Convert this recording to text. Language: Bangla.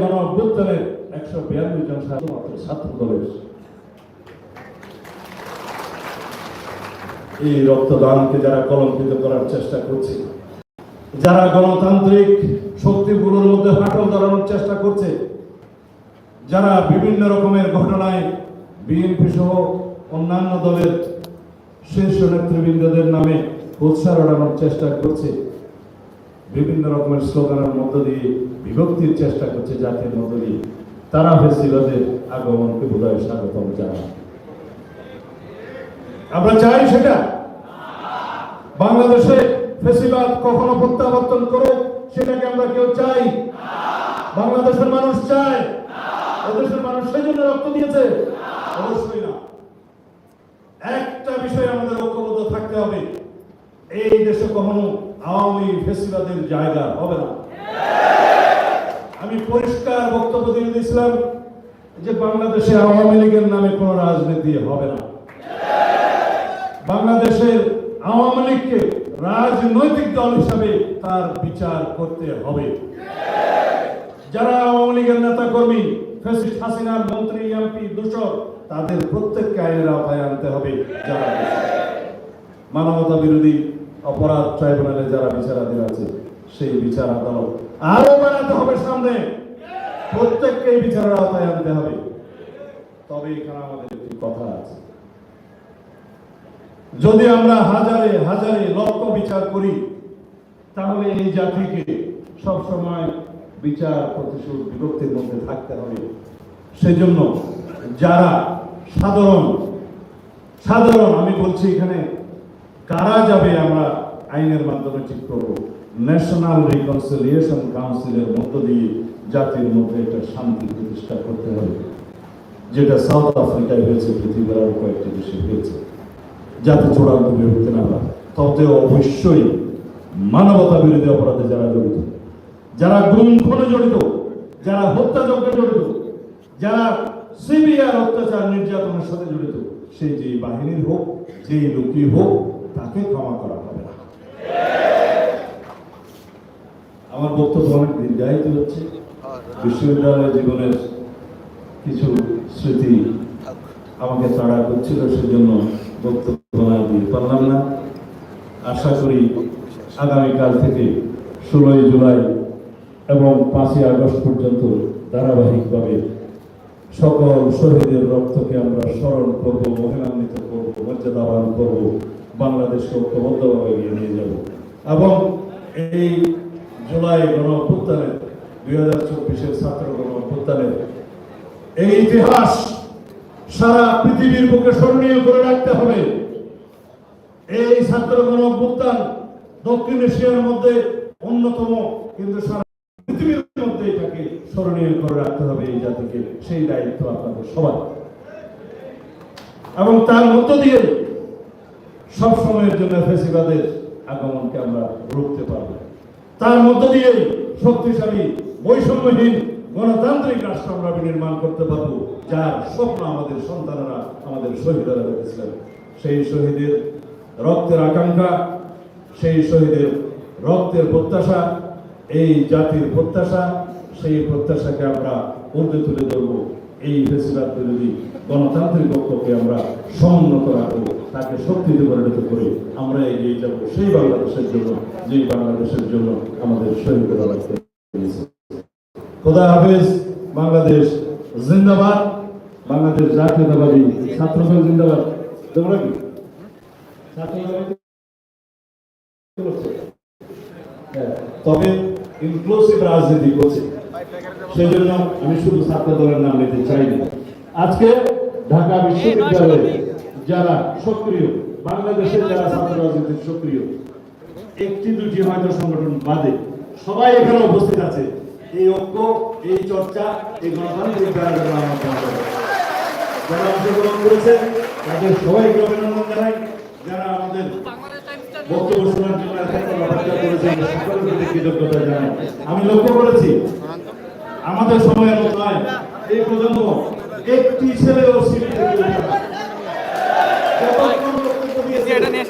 গণ একশো জন ছাত্র ছাত্র দলের। এই রক্তদানকে যারা কলঙ্কিত করার চেষ্টা করছে, যারা গণতান্ত্রিক শক্তিগুলোর মধ্যে ফাটল ধরানোর চেষ্টা করছে, যারা বিভিন্ন রকমের ঘটনায় বিএনপি সহ অন্যান্য দলের শীর্ষ নেতৃবৃন্দদের নামে উৎসাহ চেষ্টা করছে বিভিন্ন রকমের স্লোগানের মধ্য দিয়ে বিভক্তির চেষ্টা করছে জাতির মধ্য দিয়ে। তারা ফেসিবাদের আগমনকে বোধহয় স্বাগতম জানায়। আমরা চাই সেটা। বাংলাদেশে ফেসিবাদ কখনো প্রত্যাবর্তন করুক, সেটাকে আমরা কেউ চাই। বাংলাদেশের মানুষ চায়। এদেশের মানুষ সেই জন্য রক্ত দিয়েছে। অবশ্যই না। একটা বিষয়ে আমাদের ঐক্যবদ্ধ থাকতে হবে। এই দেশে কখনো আওয়ামী ফেসিবাদের জায়গা হবে না। আমি পরিষ্কার বক্তব্য দিয়ে দিয়েছিলাম যে বাংলাদেশে আওয়ামী লীগের নামে কোনো রাজনীতি হবে না। বাংলাদেশের আওয়ামী লীগকে রাজনৈতিক দল হিসাবে তার বিচার করতে হবে। যারা আওয়ামী লীগের নেতা কর্মী ফেসিস্ট হাসিনার মন্ত্রী, এমপি, দূষক, তাদের প্রত্যেককে আইনের আওতায় আনতে হবে। যারা মানবতা বিরোধী অপরাধ ট্রাইব্যুনালে যারা বিচারাধীন আছে, সেই বিচার আদালত আরও বাড়াতে হবে সামনে। প্রত্যেককে বিচারের আওতায় আনতে হবে। তবে এখানে আমাদের একটি কথা আছে। যদি আমরা হাজারে হাজারে লক্ষ বিচার করি, তাহলে এই জাতিকে সবসময় বিচার, প্রতিশোধ, বিভক্তির মধ্যে থাকতে হবে। সেজন্য যারা সাধারণ সাধারণ, আমি বলছি এখানে কারা যাবে আমরা আইনের মাধ্যমে ঠিক করব? ন্যাশনাল রিকনসিলিয়েশন কাউন্সিলের মধ্য দিয়ে জাতির মধ্যে একটা শান্তি প্রতিষ্ঠা করতে হবে, যেটা সাউথ আফ্রিকায় হয়েছে, পৃথিবীর আরও কয়েকটি দেশে হয়েছে। যাতে চূড়ান্ত বিভক্তি না হয়। তবে অবশ্যই মানবতা বিরোধী অপরাধে যারা জড়িত, যারা গ্রন্থনে জড়িত, যারা হত্যাযজ্ঞে জড়িত, যারা সিবিআর অত্যাচার নির্যাতনের সাথে জড়িত, সেই যে বাহিনীর হোক, যেই লোকই হোক তাকে ক্ষমা করা হবে না। আমার বক্তব্য অনেক দীর্ঘায়িত হচ্ছে। বিশ্ববিদ্যালয় জীবনের কিছু স্মৃতি আমাকে তাড়া করছিল, সেজন্য বক্তব্য না দিয়ে পারলাম না। আশা করি আগামীকাল থেকে ষোলোই জুলাই এবং পাঁচই আগস্ট পর্যন্ত ধারাবাহিকভাবে সকল শহীদের রক্তকে আমরা স্মরণ করব মহিমান্বিত করব, মর্যাদাবান করব। বাংলাদেশকে ঐক্যবদ্ধভাবে এগিয়ে নিয়ে যাব। এবং এই জুলাই গণ অভ্যুত্থানের দুই হাজার চব্বিশের ছাত্র গণ অভ্যুত্থানের এই ইতিহাস সারা পৃথিবীর বুকে স্মরণীয় করে রাখতে হবে। এই ছাত্র গণ অভ্যুত্থান দক্ষিণ এশিয়ার মধ্যে অন্যতম, কিন্তু সারা পৃথিবীর মধ্যে এটাকে স্মরণীয় করে রাখতে হবে এই জাতিকে। সেই দায়িত্ব আপনাদের সবার। এবং তার মধ্য দিয়ে সব সময়ের জন্য ফেসিবাদের আগমনকে আমরা রুখতে পারব। তার মধ্য দিয়ে শক্তিশালী, বৈষম্যহীন গণতান্ত্রিক রাষ্ট্র আমরা নির্মাণ করতে পারব, যার স্বপ্ন আমাদের সন্তানেরা, আমাদের শহীদেরা দেখেছিলেন। সেই শহীদের রক্তের আকাঙ্ক্ষা, সেই শহীদের রক্তের প্রত্যাশা, এই জাতির প্রত্যাশা, সেই প্রত্যাশাকে আমরা ঊর্ধ্বে তুলে ধরবো। এই ফেসিবাদ বিরোধী গণতান্ত্রিক পক্ষকে আমরা সমুন্নত রাখব। তাকে শক্তিতে পরিণত করে। আমরা এগিয়ে যাব সেই বাংলাদেশের জন্য যেই বাংলাদেশের জন্য আমাদের রাখতে পেরেছে। খোদা হাফেজ বাংলাদেশ জিন্দাবাদ। বাংলাদেশ জাতীয়তাবাদী ছাত্রদল জিন্দাবাদ। তোমরা কি? হ্যাঁ, তবে ইনক্লুসিভ রাজনীতি করছে। সেই জন্য আমি শুধু ছাত্র দলের নাম নিতে চাইনি। আজকে ঢাকা বিশ্ববিদ্যালয়ে যারা সক্রিয় বাংলাদেশের যারা ছাত্র রাজনীতির সক্রিয় একটি দুটি হয়তো সংগঠন বাদে সবাই এখানে উপস্থিত আছে। এই ঐক্য এই চর্চা এই গণতান্ত্রিক আমার যারা অংশগ্রহণ করেছে তাদের সবাইকে অভিনন্দন জানাই। যারা আমাদের বক্তব্য শোনার জন্য করেছেন সকলের কৃতজ্ঞতা জানাই। আমি লক্ষ্য করেছি আমাদের সময়ের নয় এই পর্যন্ত একটি ছেলেও সিট থেকে উঠে না। কতক্ষণ বক্তব্য দিয়েছে, এটা নিয়ে শালা কামাই কতক্ষণ শুনেছে। আমার আগে আমি যেমন আড়াই ঘণ্টা শুনেছি, আর সারাদিন আরও বারো ঘণ্টা শুনেছি। আমি লক্ষ্য করলাম এই ক্রমাগত